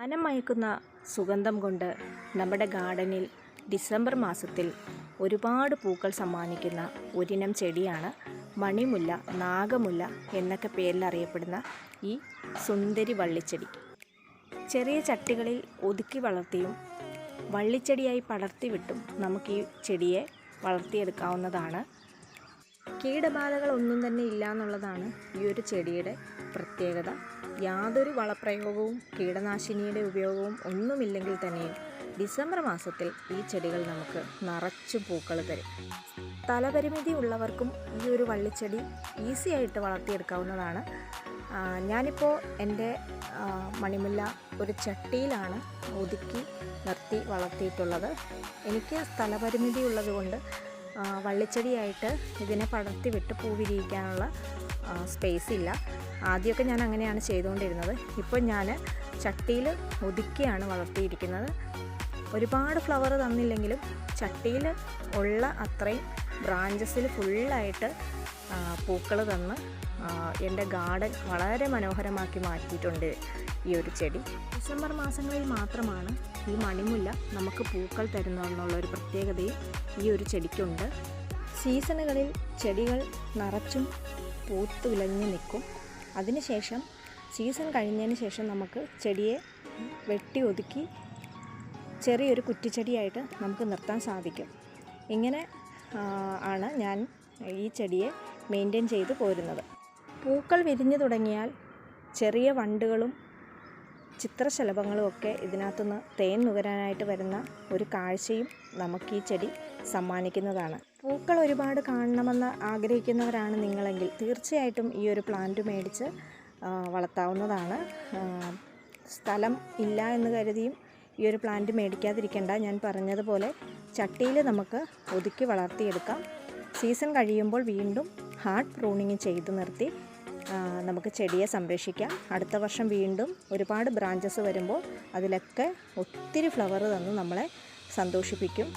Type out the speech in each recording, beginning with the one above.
മനം മയക്കുന്ന സുഗന്ധം കൊണ്ട് നമ്മുടെ ഗാർഡനിൽ ഡിസംബർ മാസത്തിൽ ഒരുപാട് പൂക്കൾ സമ്മാനിക്കുന്ന ഒരിനം ചെടിയാണ് മണിമുല്ല നാഗമുല്ല എന്നൊക്കെ പേരിൽ അറിയപ്പെടുന്ന ഈ സുന്ദരി വള്ളിച്ചെടി. ചെറിയ ചട്ടികളിൽ ഒതുക്കി വളർത്തിയും വള്ളിച്ചെടിയായി പടർത്തിവിട്ടും നമുക്ക് ഈ ചെടിയെ വളർത്തിയെടുക്കാവുന്നതാണ്. കീടബാധകളൊന്നും തന്നെ ഇല്ല എന്നുള്ളതാണ് ഈ ഒരു ചെടിയുടെ പ്രത്യേകത. യാതൊരു വളപ്രയോഗവും കീടനാശിനിയുടെ ഉപയോഗവും ഒന്നുമില്ലെങ്കിൽ തന്നെയും ഡിസംബർ മാസത്തിൽ ഈ ചെടികൾ നമുക്ക് നിറച്ചു പൂക്കൾ തരും. സ്ഥലപരിമിതി ഉള്ളവർക്കും ഈ ഒരു വള്ളിച്ചെടി ഈസി ആയിട്ട് വളർത്തിയെടുക്കാവുന്നതാണ്. ഞാനിപ്പോൾ എന്റെ മണിമുല്ല ഒരു ചട്ടിയിലാണ് ഒതുക്കി നിർത്തി വളർത്തിയിട്ടുള്ളത്. എനിക്ക് സ്ഥലപരിമിതി ഉള്ളതുകൊണ്ട് വള്ളിച്ചെടിയായിട്ട് ഇതിനെ പടർത്തി വിട്ട് പൂ വിരിയിക്കാനുള്ള സ്പേസ് ഇല്ല. ആദ്യമൊക്കെ ഞാൻ അങ്ങനെയാണ് ചെയ്തുകൊണ്ടിരുന്നത്. ഇപ്പോൾ ഞാൻ ചട്ടിയിൽ ഒതുക്കിയാണ് വളർത്തിയിരിക്കുന്നത്. ഒരുപാട് ഫ്ലവർ തന്നില്ലെങ്കിലും ചട്ടിയിൽ ഉള്ള അത്രയും ബ്രാഞ്ചസിൽ ഫുള്ളായിട്ട് പൂക്കൾ തന്ന് എന്റെ ഗാർഡൻ വളരെ മനോഹരമാക്കി മാറ്റിയിട്ടുണ്ട് ഈ ഒരു ചെടി. ഡിസംബർ മാസങ്ങളിൽ മാത്രമാണ് ഈ മണിമുല്ല നമുക്ക് പൂക്കൾ തരുന്നതെന്നുള്ള ഒരു പ്രത്യേകതയും ഈ ഒരു ചെടിക്കുണ്ട്. സീസണുകളിൽ ചെടികൾ നിറച്ചും പൂത്ത് വിളഞ്ഞ് നിൽക്കും. അതിനുശേഷം സീസൺ കഴിഞ്ഞതിന് ശേഷം നമുക്ക് ചെടിയെ വെട്ടി ഒതുക്കി ചെറിയൊരു കുറ്റിച്ചെടിയായിട്ട് നമുക്ക് നിർത്താൻ സാധിക്കും. ഇങ്ങനെ ആണ് ഞാൻ ഈ ചെടിയെ മെയിന്റെയിൻ ചെയ്ത് പോരുന്നത്. പൂക്കൾ വിരിഞ്ഞു തുടങ്ങിയാൽ ചെറിയ വണ്ടുകളും ചിത്രശലഭങ്ങളും ഒക്കെ ഇതിനകത്തുനിന്ന് തേൻ നുകരാനായിട്ട് വരുന്ന ഒരു കാഴ്ചയും നമുക്ക് ഈ ചെടി സമ്മാനിക്കുന്നതാണ്. പൂക്കൾ ഒരുപാട് കാണണമെന്ന് ആഗ്രഹിക്കുന്നവരാണ് നിങ്ങളെങ്കിൽ തീർച്ചയായിട്ടും ഈ ഒരു പ്ലാന്റ് മേടിച്ച് വളർത്താവുന്നതാണ്. സ്ഥലം ഇല്ല എന്ന് കരുതിയും ഈ ഒരു പ്ലാന്റ് മേടിക്കാതിരിക്കേണ്ട. ഞാൻ പറഞ്ഞതുപോലെ ചട്ടിയിൽ നമുക്ക് ഒതുക്കി വളർത്തിയെടുക്കാം. സീസൺ കഴിയുമ്പോൾ വീണ്ടും ഹാർഡ് പ്രൂണിങ് ചെയ്ത് നിർത്തി നമുക്ക് ചെടിയെ സംരക്ഷിക്കാം. അടുത്ത വർഷം വീണ്ടും ഒരുപാട് ബ്രാഞ്ചസ് വരുമ്പോൾ അതിലൊക്കെ ഒത്തിരി ഫ്ലവർ തന്ന് നമ്മളെ സന്തോഷിപ്പിക്കും.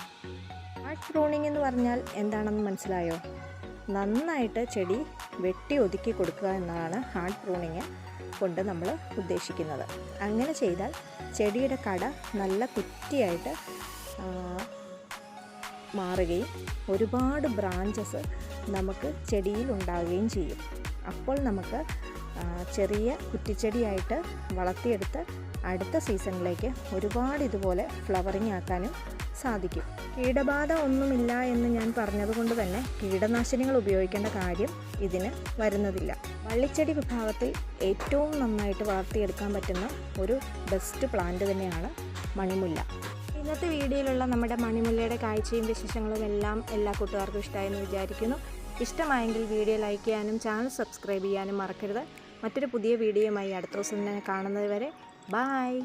ആർട്ട് പ്രൂണിംഗ് എന്ന് പറഞ്ഞാൽ എന്താണെന്ന് മനസ്സിലായോ? നന്നായിട്ട് ചെടി വെട്ടി ഒതുക്കി കൊടുക്കുക എന്നതാണ് ഹാർഡ് പ്രൂണിങ് കൊണ്ട് നമ്മൾ ഉദ്ദേശിക്കുന്നത്. അങ്ങനെ ചെയ്താൽ ചെടിയുടെ കട നല്ല കുറ്റിയായിട്ട് മാറുകയും ഒരുപാട് ബ്രാഞ്ചസ് നമുക്ക് ചെടിയിൽ ഉണ്ടാവുകയും ചെയ്യും. അപ്പോൾ നമുക്ക് ചെറിയ കുറ്റിച്ചെടിയായിട്ട് വളർത്തിയെടുത്ത് അടുത്ത സീസണിലേക്ക് ഒരുപാട് ഇതുപോലെ ഫ്ലവറിങ് ആക്കാനും സാധിക്കും. കീടബാധ ഒന്നുമില്ല എന്ന് ഞാൻ പറഞ്ഞതുകൊണ്ട് തന്നെ കീടനാശിനികൾ ഉപയോഗിക്കേണ്ട കാര്യം ഇതിന് വരുന്നതില്ല. വള്ളിച്ചെടി വിഭാഗത്തിൽ ഏറ്റവും നന്നായിട്ട് വളർത്തിയെടുക്കാൻ പറ്റുന്ന ഒരു ബെസ്റ്റ് പ്ലാന്റ് തന്നെയാണ് മണിമുല്ല. ഇന്നത്തെ വീഡിയോയിലുള്ള നമ്മുടെ മണിമുല്ലയുടെ കാഴ്ചയും വിശേഷങ്ങളും എല്ലാം എല്ലാ കൂട്ടുകാർക്കും ഇഷ്ടമായെന്ന് വിചാരിക്കുന്നു. ഇഷ്ടമായെങ്കിൽ വീഡിയോ ലൈക്ക് ചെയ്യാനും ചാനൽ സബ്സ്ക്രൈബ് ചെയ്യാനും മറക്കരുത്. മറ്റൊരു പുതിയ വീഡിയോയുമായി അടുത്ത ദിവസം തന്നെ കാണുന്നത് വരെ ബായ്